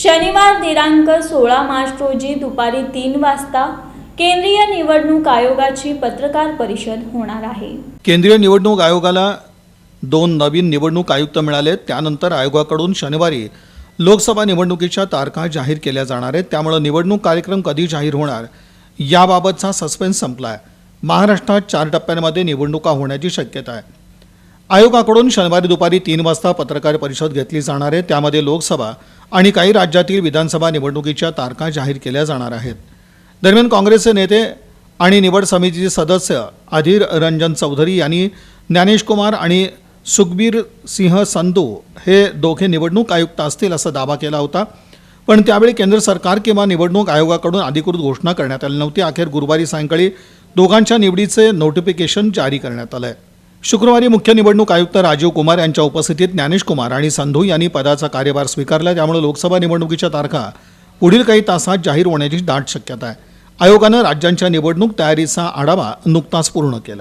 शनिवार दिनांक सोळा मार्च रोजी दुपारी तीन वाजता केंद्रीय निवडणूक आयोगाची पत्रकार परिषद होणार आहे. केंद्रीय निवडणूक आयोगाला दोन नवीन निवडणूक आयुक्त मिळाले त्यानंतर आयोगाकडून शनिवारी लोकसभा निवडणुकीच्या तारखा जाहीर केल्या जाणार आहेत. त्यामुळं निवडणूक कार्यक्रम कधी जाहीर होणार याबाबतचा सस्पेन्स संपला आहे महाराष्ट्रात चार टप्प्यांमध्ये निवडणुका होण्याची शक्यता आहे. आयोगाकडून शनिवारी दुपारी तीन वाजता पत्रकार परिषद घेतली जाणार आहे. त्यामध्ये लोकसभा आणि काही राज्यातील विधानसभा निवडणुकीच्या तारखा जाहीर केल्या जाणार आहेत. दरम्यान काँग्रेसचे नेते आणि निवड समितीचे सदस्य अधीर रंजन चौधरी यांनी ज्ञानेश कुमार आणि सुखबीर सिंह संधू हे दोघे निवडणूक आयुक्त असतील असा दावा केला होता. पण त्यावेळी केंद्र सरकार किंवा निवडणूक आयोगाकडून अधिकृत घोषणा करण्यात आली नव्हती अखेर गुरुवारी सायंकाळी दोघांच्या निवडीचे नोटिफिकेशन जारी करण्यात आलं आहे शुक्रवारी मुख्य निवडणूक आयुक्त राजीव कुमार यांच्या उपस्थितीत ज्ञानेश कुमार आणि संधू यांनी पदाचा कार्यभार स्वीकारला त्यामुळे लोकसभा निवडणुकीच्या तारखा पुढील काही तासात जाहीर होण्याची दाट शक्यता आहे. आयोगानं राज्यांच्या निवडणूक तयारीचा आढावा नुकताच पूर्ण केला.